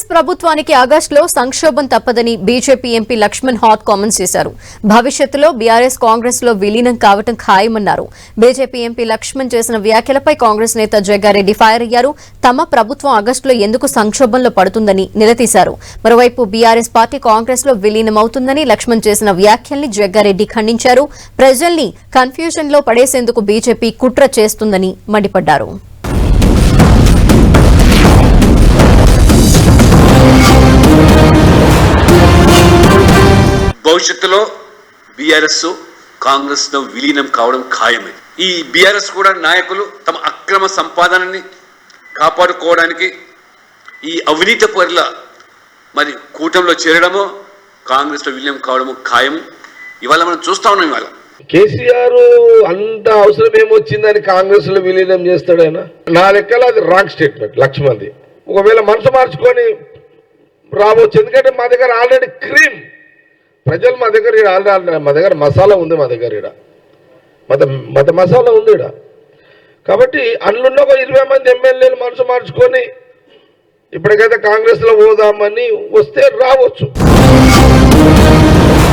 కాంగ్రెస్ ప్రభుత్వానికి ఆగస్టులో సంక్షోభం తప్పదని BJP MP Laxman hot comments చేశారు. భవిష్యత్తులో బీఆర్ఎస్ కాంగ్రెస్లో విలీనం కావటం ఖాయమన్నారు. బీజేపీ ఎంపీ లక్ష్మణ్ చేసిన వ్యాఖ్యలపై కాంగ్రెస్ నేత జగ్గారెడ్డి ఫైర్ అయ్యారు. తమ ప్రభుత్వం ఆగస్టులో ఎందుకు సంక్షోభంలో పడుతుందని నిలదీశారు. మరోవైపు బీఆర్ఎస్ పార్టీ కాంగ్రెస్లో విలీనం అవుతుందని లక్ష్మణ్ చేసిన వ్యాఖ్యల్ని జగ్గారెడ్డి ఖండించారు. ప్రజల్ని కన్ఫ్యూజన్లో పడేసేందుకు బీజేపీ కుట్ర చేస్తుందని మండిపడ్డారు. భవిష్యత్తులో బీఆర్ఎస్ కాంగ్రెస్లో విలీనం కావడం ఖాయమే. ఈ బీఆర్ఎస్ కూడా నాయకులు తమ అక్రమ సంపాదనని కాపాడుకోవడానికి ఈ అవినీతి పరుల మరి కూటమిలో చేరడమో కాంగ్రెస్లో విలీనం కావడము ఖాయం. ఇవాళ మనం చూస్తా ఉన్నాం ఇవాళ. కేసీఆర్ అంత అవసరం ఏమొచ్చిందని కాంగ్రెస్లో విలీనం చేస్తాడైనా నా లెక్కలో అది రాంగ్ స్టేట్మెంట్ లక్ష్మణ్ది. ఒకవేళ మనసు మార్చుకొని రావచ్చు. ఎందుకంటే మా దగ్గర ఆల్రెడీ క్రీమ్ ప్రజలు మా దగ్గర ఆల్రెడీ మా దగ్గర మసాలా ఉంది మా దగ్గర ఈడ. మత మత మసాలా ఉంది ఈడ. కాబట్టి అందులో ఒక ఇరవై మంది ఎమ్మెల్యేలు మనసు మార్చుకొని ఇప్పటికైతే కాంగ్రెస్లో పోదామని వస్తే రావచ్చు.